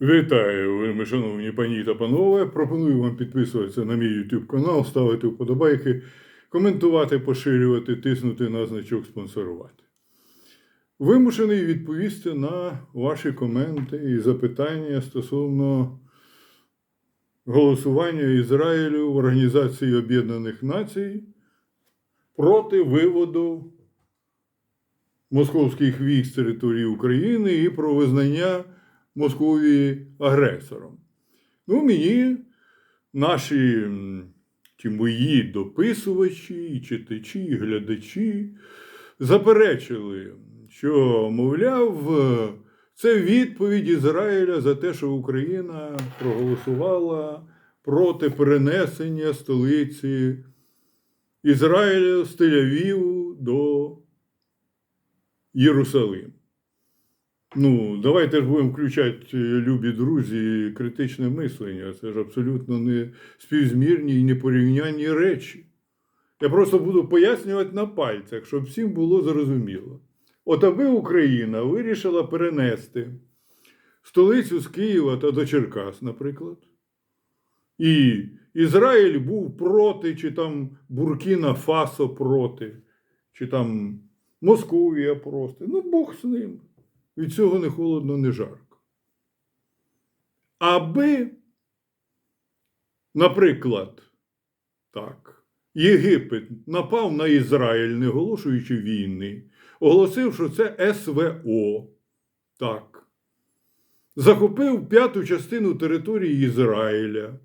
Вітаю, вельми шановні пані та панове. Пропоную вам підписуватися на мій YouTube канал, ставити вподобайки, коментувати, поширювати, тиснути на значок спонсорувати. Вимушений відповісти на ваші коменти і запитання стосовно голосування Ізраїлю в Організації Об'єднаних Націй проти виводу московських військ з території України і про визнання Московії агресором. Ну, мені наші чи мої дописувачі, читачі, глядачі заперечили, що, мовляв, е, це відповідь Ізраїля за те, що Україна проголосувала проти перенесення столиці Ізраїля з Тель-Авіву до Єрусалиму. Ну, давайте ж будемо включати, е, любі друзі, критичне мислення. Це ж абсолютно не співзмірні і непорівнянні речі. Я просто буду пояснювати на пальцях, щоб всім було зрозуміло. От аби Україна вирішила перенести столицю з Києва та до Черкас, наприклад, і Ізраїль був проти, чи там Буркіна Фасо проти, чи там Московія проти. Ну, Бог з ним. Від цього не холодно, не жарко. Аби, наприклад, так, Єгипет напав на Ізраїль, не оголошуючи війни, оголосив, що це СВО. Так. Захопив п'яту частину території Ізраїля.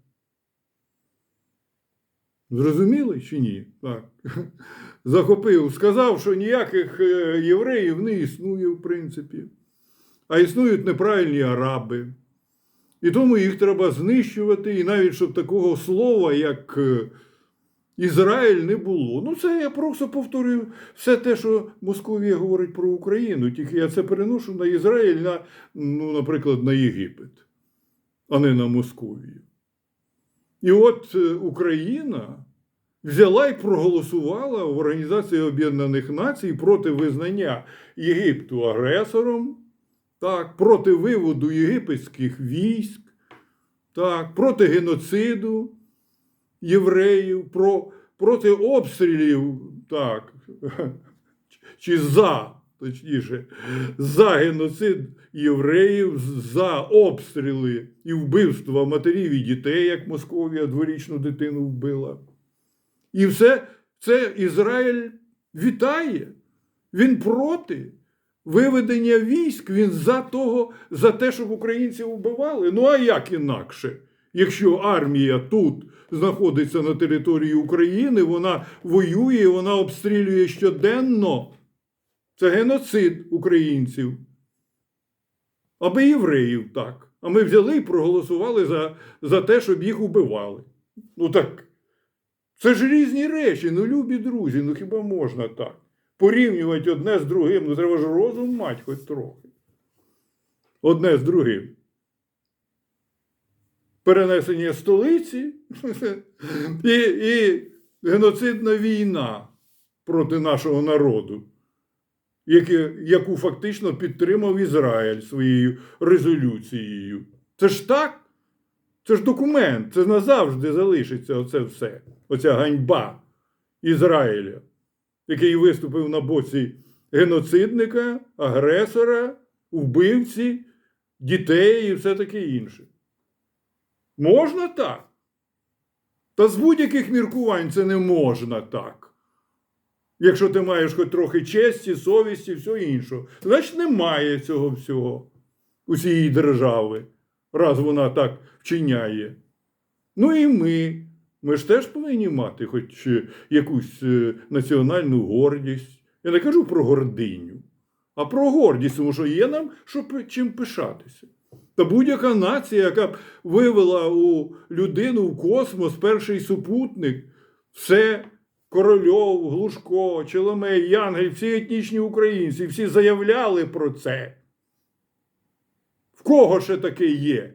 Зрозуміли чи ні? Так. Захопив, сказав, що ніяких е, євреїв не існує, в принципі, а існують неправильні араби. І тому їх треба знищувати, і навіть щоб такого слова, як е, Ізраїль, не було. Ну, це я просто повторюю все те, що Московія говорить про Україну. Тільки я це переношу на Ізраїль, на, ну, наприклад, на Єгипет, а не на Московію. І от е, Україна взяла і проголосувала в Організації Об'єднаних Націй проти визнання Єгипту агресором, так, проти виводу єгипетських військ, так, проти геноциду євреїв, про, проти обстрілів, так, чи за, точніше, за геноцид євреїв, за обстріли і вбивства матерів і дітей, як Московія дворічну дитину вбила. І все це Ізраїль вітає. Він проти виведення військ, він за того, за те, щоб українців вбивали. Ну а як інакше? Якщо армія тут знаходиться на території України, вона воює, вона обстрілює щоденно. Це геноцид українців. Аби євреїв так. А ми взяли і проголосували за, за те, щоб їх убивали. Ну так. Це ж різні речі, ну любі друзі, ну хіба можна так? Порівнювати одне з другим, ну треба ж розум мати хоч трохи. Одне з другим. Перенесення столиці і, і геноцидна війна проти нашого народу, яку фактично підтримав Ізраїль своєю резолюцією. Це ж так? Це ж документ, це назавжди залишиться оце все, оця ганьба Ізраїля, який виступив на боці геноцидника, агресора, вбивці, дітей і все таке інше. Можна так? Та з будь-яких міркувань це не можна так. Якщо ти маєш хоч трохи честі, совісті, все іншого. Значить, немає цього всього у цієї держави, раз вона так вчиняє. Ну і ми. Ми ж теж повинні мати хоч е, якусь е, національну гордість. Я не кажу про гординю, а про гордість, тому що є нам що чим пишатися. Та будь-яка нація, яка б вивела у людину в космос перший супутник, все Корольов, Глушко, Челомей, Янгель, всі етнічні українці, всі заявляли про це. В кого ще таке є?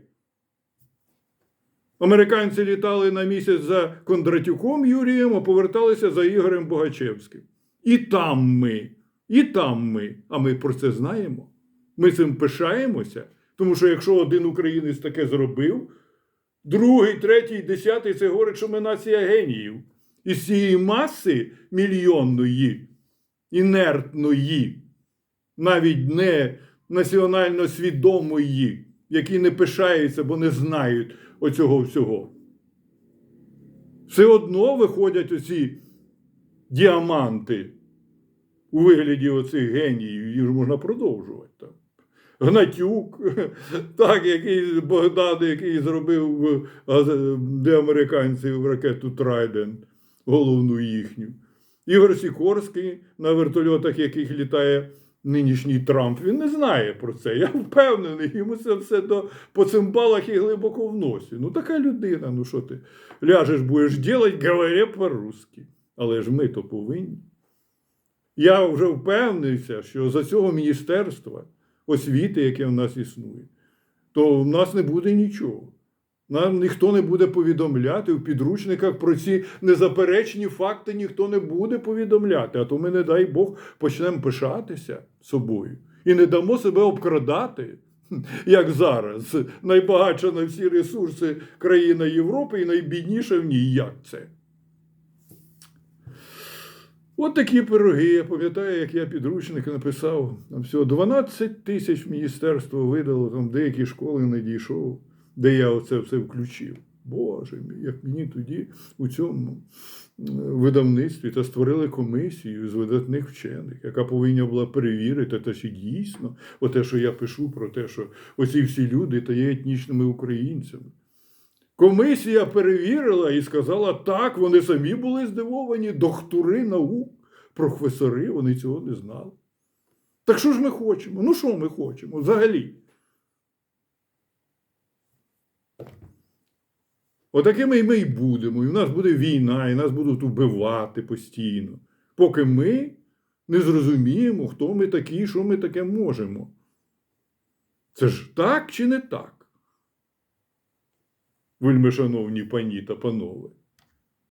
Американці літали на місяць за Кондратюком Юрієм, а поверталися за Ігорем Богачевським. І там ми, і там ми. А ми про це знаємо. Ми цим пишаємося. Тому що якщо один українець таке зробив, другий, третій, десятий це говорить, що ми нація геніїв. Із цієї маси мільйонної, інертної, навіть не національно свідомої, які не пишаються, бо не знають оцього всього. Все одно виходять оці діаманти у вигляді оцих геніїв, їх можна продовжувати. Там. Гнатюк, так, який Богдан, який зробив для американців ракету Трайден, головну їхню. Ігор Сікорський, на вертольотах, яких літає нинішній Трамп, він не знає про це. Я впевнений, йому це все до, по цимбалах і глибоко в носі. Ну, така людина, ну що ти ляжеш, будеш делать, говори по-русски. Але ж ми то повинні. Я вже впевнився, що за цього міністерства освіти, яке в нас існує, то в нас не буде нічого. Нам ніхто не буде повідомляти в підручниках про ці незаперечні факти, ніхто не буде повідомляти. А то ми, не дай Бог, почнемо пишатися собою і не дамо себе обкрадати, як зараз. Найбагатша на всі ресурси країна Європи і найбідніша в ній. Як це? От такі пироги. Я пам'ятаю, як я підручник написав. Там всього 12 тисяч міністерство видало, там деякі школи не дійшов, де я оце все включив. Боже мій, як мені тоді у цьому е, видавництві та створили комісію з видатних вчених, яка повинна була перевірити, те, чи дійсно, оте, що я пишу про те, що оці всі люди та є етнічними українцями. Комісія перевірила і сказала, так, вони самі були здивовані, доктори наук, професори, вони цього не знали. Так що ж ми хочемо? Ну що ми хочемо взагалі? Отакими і ми й будемо. І в нас буде війна, і нас будуть вбивати постійно, поки ми не зрозуміємо, хто ми такі, що ми таке можемо. Це ж так чи не так? Вельми шановні пані та панове.